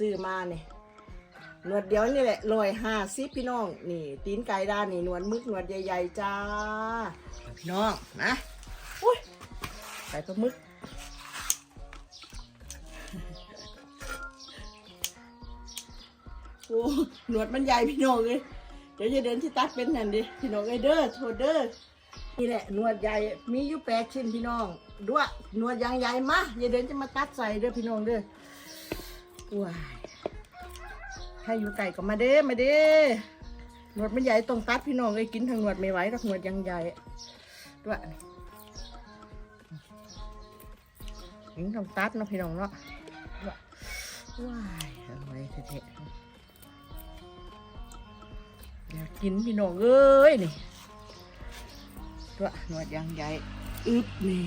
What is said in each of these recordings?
ซื้อมาเนี่ยหนวดเดียวนี่แหละลอยห้าสิพี่น้อง นี่ ตีนไก่ด้านนี่หนวดมึกหนวดใหญ่ๆจ้าพี่น้องนะอุ้ยใส่ปลาหมึกโอ้หนวดมันใหญ่พี่น้องเลยเดี๋ยวจะเดินที่ตัดเป็นนั่นดิพี่น้องเอเด้อโทเด้อนี่แหละหนวดใหญ่มีอยู่แปดชิ้นพี่น้องด้วยหนวดยางใหญ่มาอย่าเดินจะมาตัดใส่เด้อพี่น้องเด้อ ว้ายให้อยู่ไก่ก็มาเด้มาเด้หนวดมันใหญ่ตรงตัดพี่น้องเลยกินทางหนวดไม่ไหวหรอกหนวดยางใหญ่ด้วยยิงต้องตัดเนาะพี่น้องเนาะว้ายอะไรเทะๆอยากกินพี่น้องเอ้ยนี่ตัวยหนวดยางใหญ่อึบนี่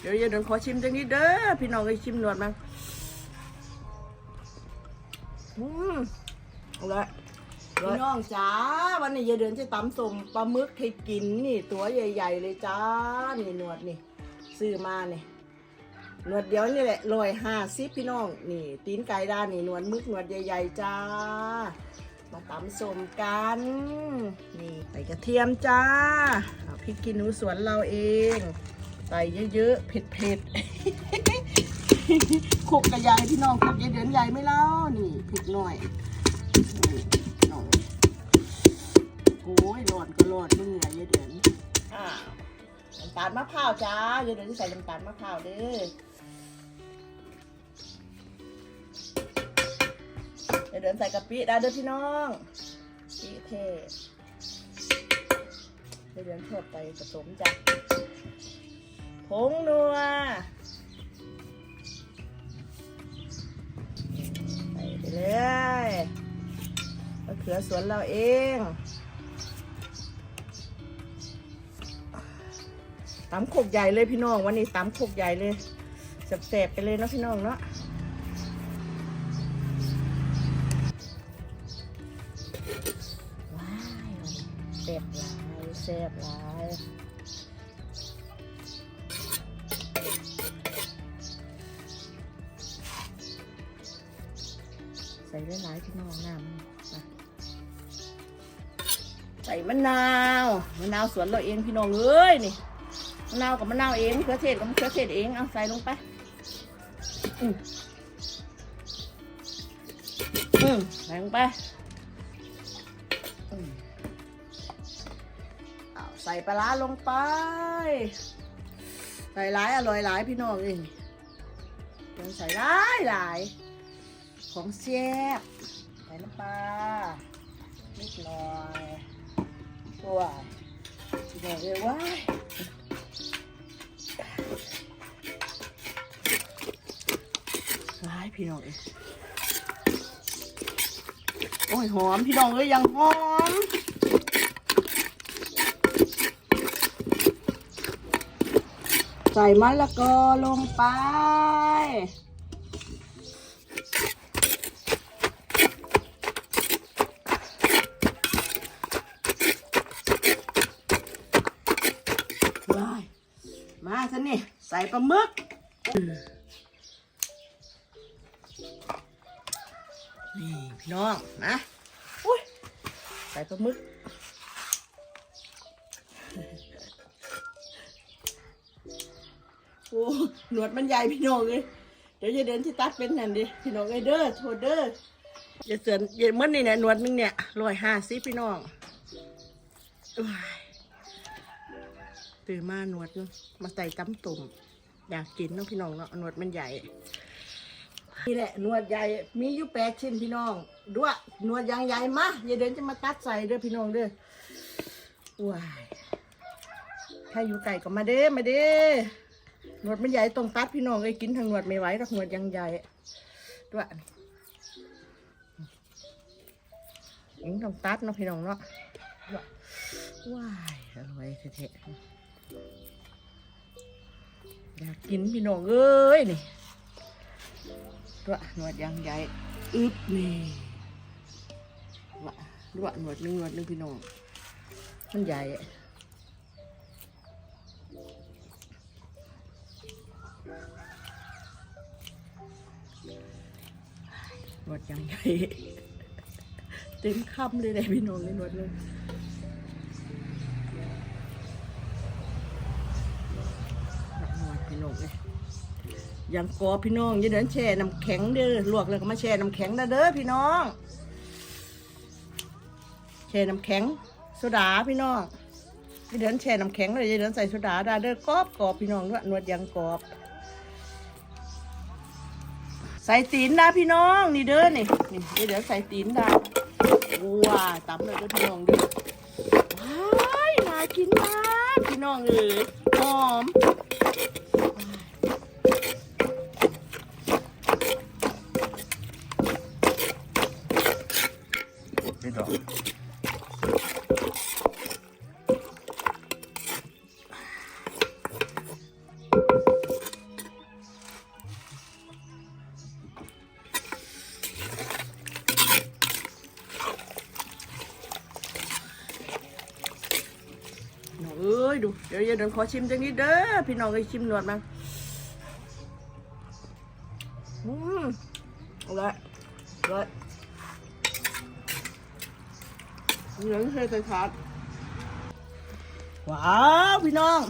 เดี๋ยวอย่าเดินขอชิมจังนี้เด้อพี่น้องเอ้ชิมหนวดมั้งอืมอาละพี่น้องจ้าวันนี้ยายเดินจะตำส้มปลาหมึกให้กินนี่ ตัวใหญ่ ๆ เลยจ้า นี่หนวดนี่ซื้อมาเนี่ยหนวดเดียวนี่แหละลอยห้าสิพี่น้อง นี่ตีนไก่ด้านนี่หนวดมึกหนวดใหญ่ ๆ จ้า มาตำสมกัน นี่ใส่กระเทียมจ้าเอาพริกขี้หนูสวนเราเอง ใส่เยอะๆ เผ็ดๆขบกระยายพี่น้องขบยายเดือนใหญ่ไม่เล่านี่พริกหน่อยนี่น้องโอ้ยร้อนก็ร้อนเมื่เหงื่อยายเดือนอ้าน้ำตาลมะพร้าวจ้ายายเดือนใส่น้ำตาลมะพร้าวเด้อยายเดือนใส่กะปิได้เด้อพี่น้องปิเทยายเดือนชอบไปผสมจ้ะ งนัวใส่ไปเลยมะเขือสวนเราเองตำโขกใหญ่เลยพี่น้อง วันนี้ตำโขกใหญ่เลยแสบๆไปเลยนะพี่น้องเนาะว้ายแสบหลายแสบหลาย ใส่หลายๆพี่น้องน้ำใส่มะนาวมะนาวสวนเราเองพี่น้องเอ้ยนี่มะนาวกับมะนาวเองมะเขือเทศกับมะเขือเทศเองเอาใส่ลงไปอืมอืมใส่ลงไปอืมเอาใส่ปลาลงไป ใส่หลายอร่อยหลายพี่น้องเองใส่หลายหลาย ของแซ่บใส่น้ำปลานิดหน่อยตัวสิบอกเลยว่าร้ายพี่น้องเอโอ้ยหอมพี่น้องเอ้ยยังหอมใส่มะละกอลงไป ว้าย มาท่านนี่ ใส่ปลาหมึกนี่พี่น้องนะอุ้ยใส่ปลาหมึกโอ้หนวดมันใหญ่พี่น้องเลยเดี๋ยวจะเดินที่ตัดเป็นนั่นดิพี่น้องเอ้ยเด้อโทษเด้ออย่าเสือนอย่าเมื่อนี่เนี่ยหนวดนึงเนี่ยร้อยห้าสิพี่น้อง มาหนวดมาใส่ตำตุ่มอยากกินเน้องพี่น้องเนาะหนวดมันใหญ่นี่แหละหนวดใหญ่มีอยู่แปดชิ้นพี่น้องด้วยหนวดยางใหญ่มาอย่าเดินจะมาตัดใส่เด้อพี่น้องเด้อว้ายถ้าอยู่ไก่ก็มาเด้มาเด้หนวดมันใหญ่ตรงตัดพี่น้องเลยกินทางหนวดไม่ไหวหรอกหนวดยางใหญ่ด้วยยิงต้องตัดเนาะพี่น้องเนาะวยว้ายอร่อยเท่ๆ อยากกินพี่น้องเอ้ยนี่ด้วหนวดยางใหญ่อึบนี่วะด้วหนวดหนึงหนวดหนึงพี่น้องมันใหญ่อะหนวดยางใหญ่เต็มคำเลยเลยพี่น้องเลยหนวดเลย ห น้องเลยยังกอพี่น้องอย่าเดินแช่น้ำแข็งเด้อลวกแล้วก็มาแช่น้ำแข็งนะเด้อพี่น้อง แช่น้ำแข็งโซดาพี่น้องอย่าเดินแช่น้ำแข็งเลยอย่าเดินใส่โซดาได้เด้อกรอบกรอบพี่น้องด้วยนวดยังกรอบ ใส่ตีนได้พี่น้องนี่เด้อนี่นี่อย่าเดินใส่ตีนได้ว้าตำเลยเด้อพี่น้องเด้อว้ายน่ากินมากพี่น้องเอ้ยหอม ดูเดี๋ยวย่าเดินขอชิมจังนิดเด้อพี่น้องเอ้ยชิมหนวดมาอืมอาละเอาละเหลืองเทใส่ถาดว้าวพี่น้อง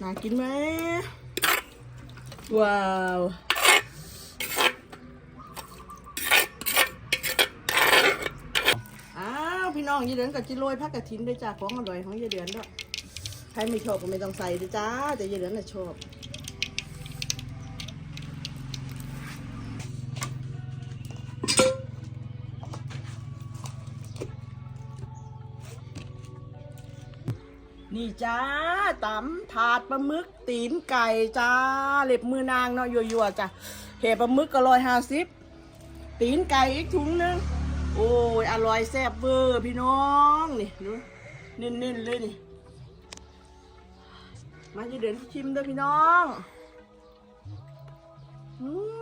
น่ากินไหมว้าวอ้าวพี่น้องยี่เดือนกับจิโรยผักกระถินด้วยจ้าของอร่อยของยี่เดือนด้วย ใครไม่ชอบก็ไม่ต้องใส่ด้วยจ้า แต่ยี่เดือนน่ะชอบนี่จ้าตำถาดปลาหมึกตีนไก่จ้าเล็บมือนางเนาะยัวๆจ้ะเห็ดปลาหมึกก็ร้อยห้าสิบตีนไก่อีกถุงหนึงโอ้ยอร่อยแซ่บเบอร์พี่น้องนี่ดูเน้นๆเลยนี่ มาจะเดินชิมด้วยพี่น้อง อืม